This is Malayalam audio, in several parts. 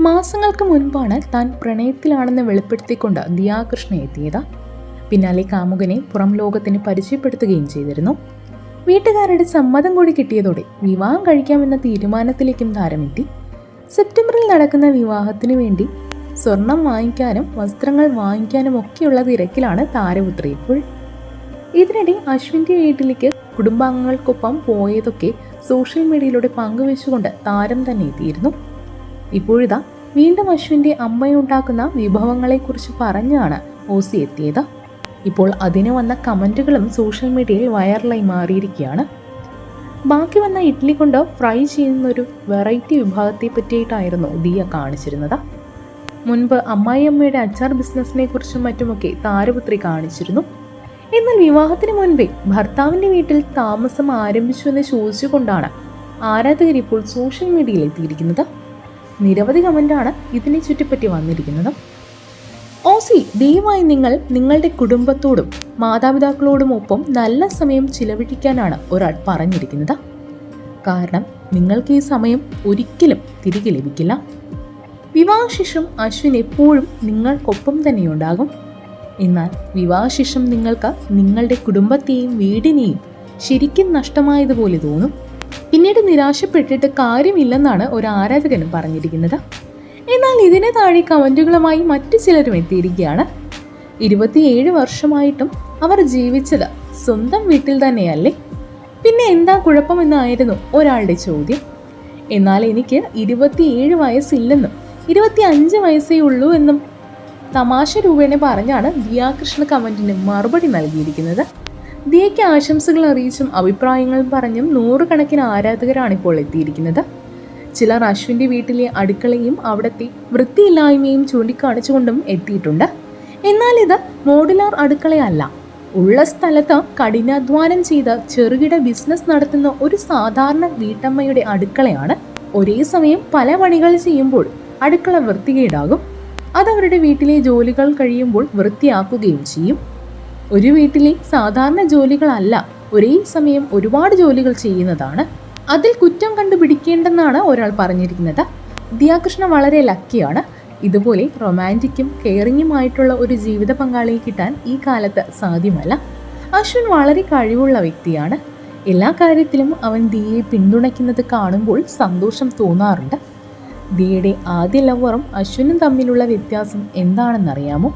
മാസങ്ങൾക്ക് മുൻപാണ് താൻ പ്രണയത്തിലാണെന്ന് വെളിപ്പെടുത്തിക്കൊണ്ട് ദിയാകൃഷ്ണ എത്തിയത്. പിന്നാലെ കാമുകനെ പുറം ലോകത്തിന് പരിചയപ്പെടുത്തുകയും ചെയ്തിരുന്നു. വീട്ടുകാരുടെ സമ്മതം കൂടി കിട്ടിയതോടെ വിവാഹം കഴിക്കാമെന്ന തീരുമാനത്തിലേക്കും താരമെത്തി. സെപ്റ്റംബറിൽ നടക്കുന്ന വിവാഹത്തിനു വേണ്ടി സ്വർണം വാങ്ങിക്കാനും വസ്ത്രങ്ങൾ വാങ്ങിക്കാനും ഒക്കെയുള്ള തിരക്കിലാണ് താരപുത്രി ഇപ്പോൾ. ഇതിനിടെ അശ്വിന്റെ വീട്ടിലേക്ക് കുടുംബാംഗങ്ങൾക്കൊപ്പം പോയതൊക്കെ സോഷ്യൽ മീഡിയയിലൂടെ പങ്കുവെച്ചുകൊണ്ട് താരം തന്നെ എത്തിയിരുന്നു. ഇപ്പോഴിതാ വീണ്ടും അശ്വിന്റെ അമ്മയുണ്ടാക്കുന്ന വിഭവങ്ങളെക്കുറിച്ച് പറഞ്ഞാണ് ഓസി എത്തിയത്. ഇപ്പോൾ അതിന് വന്ന കമന്റുകളും സോഷ്യൽ മീഡിയയിൽ വൈറലായി മാറിയിരിക്കുകയാണ്. ബാക്കി വന്ന ഇഡ്ഡലി കൊണ്ട് ഫ്രൈ ചെയ്യുന്നൊരു വെറൈറ്റി വിഭാഗത്തെ പറ്റിയിട്ടായിരുന്നു ദിയ കാണിച്ചിരുന്നത്. മുൻപ് അമ്മായിയമ്മയുടെ അച്ചാർ ബിസിനസ്സിനെ കുറിച്ചും മറ്റുമൊക്കെ താരപുത്രി കാണിച്ചിരുന്നു. എന്നാൽ വിവാഹത്തിന് മുൻപേ ഭർത്താവിന്റെ വീട്ടിൽ താമസം ആരംഭിച്ചു എന്ന് ചോദിച്ചുകൊണ്ടാണ് ആരാധകർ ഇപ്പോൾ സോഷ്യൽ മീഡിയയിൽ എത്തിയിരിക്കുന്നത്. നിരവധി കമന്റാണ് ഇതിനെ ചുറ്റിപ്പറ്റി വന്നിരിക്കുന്നത്. ഓസി ദയവായി നിങ്ങൾ നിങ്ങളുടെ കുടുംബത്തോടും മാതാപിതാക്കളോടും ഒപ്പം നല്ല സമയം ചിലവഴിക്കാനാണ് ഒരാൾ പറഞ്ഞിരിക്കുന്നത്. കാരണം നിങ്ങൾക്ക് ഈ സമയം ഒരിക്കലും തിരികെ ലഭിക്കില്ല. വിവാഹശേഷം അശ്വിൻ എപ്പോഴും നിങ്ങൾക്കൊപ്പം തന്നെയുണ്ടാകും. എന്നാൽ വിവാഹശേഷം നിങ്ങൾക്ക് നിങ്ങളുടെ കുടുംബത്തെയും വീടിനെയും ശരിക്കും നഷ്ടമായതുപോലെ തോന്നും. പിന്നീട് നിരാശപ്പെട്ടിട്ട് കാര്യമില്ലെന്നാണ് ഒരു ആരാധകനും പറഞ്ഞിരിക്കുന്നത്. എന്നാൽ ഇതിന് താഴെ കമന്റുകളുമായി മറ്റു ചിലരും എത്തിയിരിക്കുകയാണ്. ഇരുപത്തിയേഴ് വർഷമായിട്ടും അവർ ജീവിച്ചത് സ്വന്തം വീട്ടിൽ തന്നെയല്ലേ? പിന്നെ എന്താ കുഴപ്പമെന്നായിരുന്നു ഒരാളുടെ ചോദ്യം. എന്നാൽ എനിക്ക് ഇരുപത്തിയേഴ് വയസ്സില്ലെന്നും ഇരുപത്തി അഞ്ച് വയസ്സേ ഉള്ളൂ എന്നും തമാശ രൂപേണ പറഞ്ഞാണ് ദിയാകൃഷ്ണ കമന്റിന് മറുപടി നൽകിയിരിക്കുന്നത്. ദിയയ്ക്ക് ആശംസകൾ അറിയിച്ചും അഭിപ്രായങ്ങൾ പറഞ്ഞും നൂറുകണക്കിന് ആരാധകരാണ് ഇപ്പോൾ എത്തിയിരിക്കുന്നത്. ചിലർ അശ്വിന്റെ വീട്ടിലെ അടുക്കളയും അവിടുത്തെ വൃത്തിയില്ലായ്മയും ചൂണ്ടിക്കാണിച്ചുകൊണ്ടും എത്തിയിട്ടുണ്ട്. എന്നാൽ ഇത് മോഡുലാർ അടുക്കളയല്ല ഉള്ള സ്ഥലത്ത് കഠിനാധ്വാനം ചെയ്ത് ചെറുകിട ബിസിനസ് നടത്തുന്ന ഒരു സാധാരണ വീട്ടമ്മയുടെ അടുക്കളയാണ്. ഒരേ സമയം പല പണികൾ ചെയ്യുമ്പോൾ അടുക്കള വൃത്തികേടാകും. അതവരുടെ വീട്ടിലെ ജോലികൾ കഴിയുമ്പോൾ വൃത്തിയാക്കുകയും ചെയ്യും. ഒരു വീട്ടിലെ സാധാരണ ജോലികളല്ല ഒരേ സമയം ഒരുപാട് ജോലികൾ ചെയ്യുന്നതാണ്. അതിൽ കുറ്റം കണ്ടുപിടിക്കേണ്ടെന്നാണ് ഒരാൾ പറഞ്ഞിരിക്കുന്നത്. ദിയാകൃഷ്ണ വളരെ ലക്കിയാണ് ഇതുപോലെ റൊമാന്റിക്കും കെയറിങ്ങുമായിട്ടുള്ള ഒരു ജീവിത പങ്കാളിയെ കിട്ടാൻ ഈ കാലത്ത് സാധ്യമല്ല. അശ്വിൻ വളരെ കഴിവുള്ള വ്യക്തിയാണ്. എല്ലാ കാര്യത്തിലും അവൻ ദിയെ പിന്തുണയ്ക്കുന്നത് കാണുമ്പോൾ സന്തോഷം തോന്നാറുണ്ട്. ദിയയുടെ ആദ്യ ലവറും അശ്വിനും തമ്മിലുള്ള വ്യത്യാസം എന്താണെന്നറിയാമോ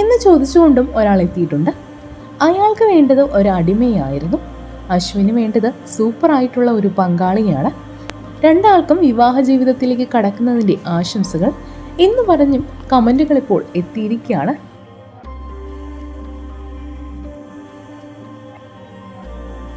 എന്ന് ചോദിച്ചുകൊണ്ടും ഒരാൾ എത്തിയിട്ടുണ്ട്. അയാൾക്ക് വേണ്ടത് ഒരു അടിമയായിരുന്നു അശ്വിന് വേണ്ടത് സൂപ്പറായിട്ടുള്ള ഒരു പങ്കാളിയാണ്. രണ്ടാൾക്കും വിവാഹ ജീവിതത്തിലേക്ക് കടക്കുന്നതിന്റെ ആശംസകൾ എന്ന് പറഞ്ഞും കമന്റുകൾ ഇപ്പോൾ എത്തിയിരിക്കുകയാണ്.